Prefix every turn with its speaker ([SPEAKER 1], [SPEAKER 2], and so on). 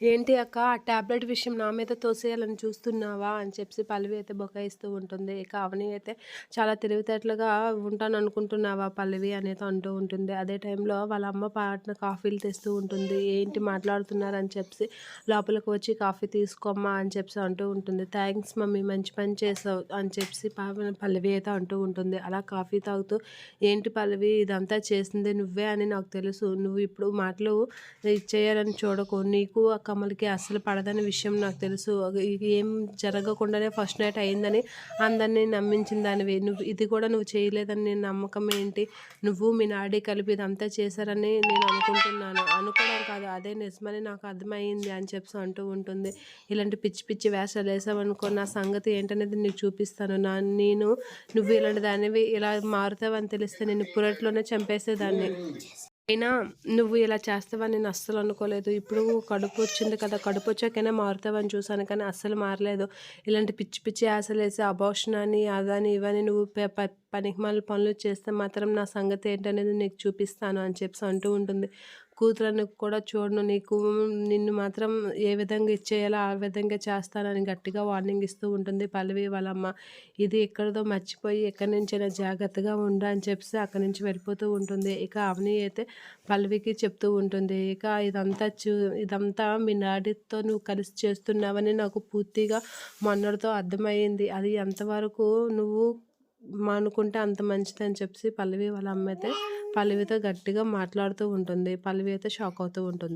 [SPEAKER 1] ఏంటి అక్క ఆ టాబ్లెట్ విషయం నా మీద తోసేయాలని చూస్తున్నావా అని చెప్పి పల్లవి అయితే బొకాయిస్తూ ఉంటుంది. ఇక అవని అయితే చాలా తెలివితేటలుగా ఉంటాను అనుకుంటున్నావా పల్లవి అనేది అంటూ ఉంటుంది. అదే టైంలో వాళ్ళ అమ్మ పాటన కాఫీలు తెస్తూ ఉంటుంది. ఏంటి మాట్లాడుతున్నారని చెప్పి లోపలికి వచ్చి కాఫీ తీసుకోమ్మా అని చెప్పి అంటూ ఉంటుంది. థ్యాంక్స్ మమ్మీ మంచి పని చేసావు అని చెప్పి పల్లవి అయితే అంటూ ఉంటుంది. అలా కాఫీ తాగుతూ ఏంటి పల్లవి ఇదంతా చేసింది నువ్వే అని నాకు తెలుసు. నువ్వు ఇప్పుడు మాటలు చేయాలని చూడకు. నీకు అక్క కమల్కి అస్సలు పడదని విషయం నాకు తెలుసు. ఏం జరగకుండానే ఫస్ట్ నైట్ అయిందని అందరినీ నమ్మించిన దానివి. నువ్వు ఇది కూడా నువ్వు చేయలేదని నేను నమ్మకం ఏంటి? నువ్వు మీ నాడి కలిపి ఇదంతా చేశారని నేను అనుకుంటున్నాను. అనుకోవడం కాదు. అదే నిజమని నాకు అర్థమైంది అని చెప్పి అంటూ ఉంటుంది. ఇలాంటి పిచ్చి పిచ్చి వేషాలు వేసావనుకో నా సంగతి ఏంటనేది నీకు చూపిస్తాను. నా నేను నువ్వు ఇలాంటి దానివి ఇలా మారుతావని తెలిస్తే నేను పురట్లోనే చంపేసేదాన్ని. అయినా నువ్వు ఇలా చేస్తావని నేను అస్సలు అనుకోలేదు. ఇప్పుడు కడుపు వచ్చింది కదా కడుపు వచ్చాకైనా మారుతావని చూసాను కానీ అస్సలు మారలేదు. ఇలాంటి పిచ్చి పిచ్చి ఆశలు వేసి అబార్షన్ అని అదని ఇవని నువ్వు పనికిమాల పనులు చేస్తే మాత్రం నా సంగతి ఏంటనేది నీకు చూపిస్తాను అని చెప్పి అంటూ ఉంటుంది. కూతురని కూడా చూడను. నీకు నిన్ను మాత్రం ఏ విధంగా ఇచ్చేయాలో ఆ విధంగా చేస్తానని గట్టిగా వార్నింగ్ ఇస్తూ ఉంటుంది పల్లవి వాళ్ళమ్మ ఇది ఎక్కడదో మర్చిపోయి ఎక్కడి నుంచైనా జాగ్రత్తగా ఉండు అని చెప్పి అక్కడి నుంచి వెళ్ళిపోతూ ఉంటుంది. ఇక అవని అయితే పల్లవికి చెప్తూ ఉంటుంది. ఇక ఇదంతా చూ ఇదంతా మీ నాడితో నువ్వు కలిసి చేస్తున్నావని నాకు పూర్తిగా మొన్నటితో అర్థమైంది అది ఎంతవరకు నువ్వు మానుకుంటే అంత మంచిదని చెప్పి పల్లవి వాళ్ళ అమ్మ అయితే పల్లవితో గట్టిగా మాట్లాడుతూ ఉంటుంది. పల్లవి అయితే షాక్ అవుతూ ఉంటుంది.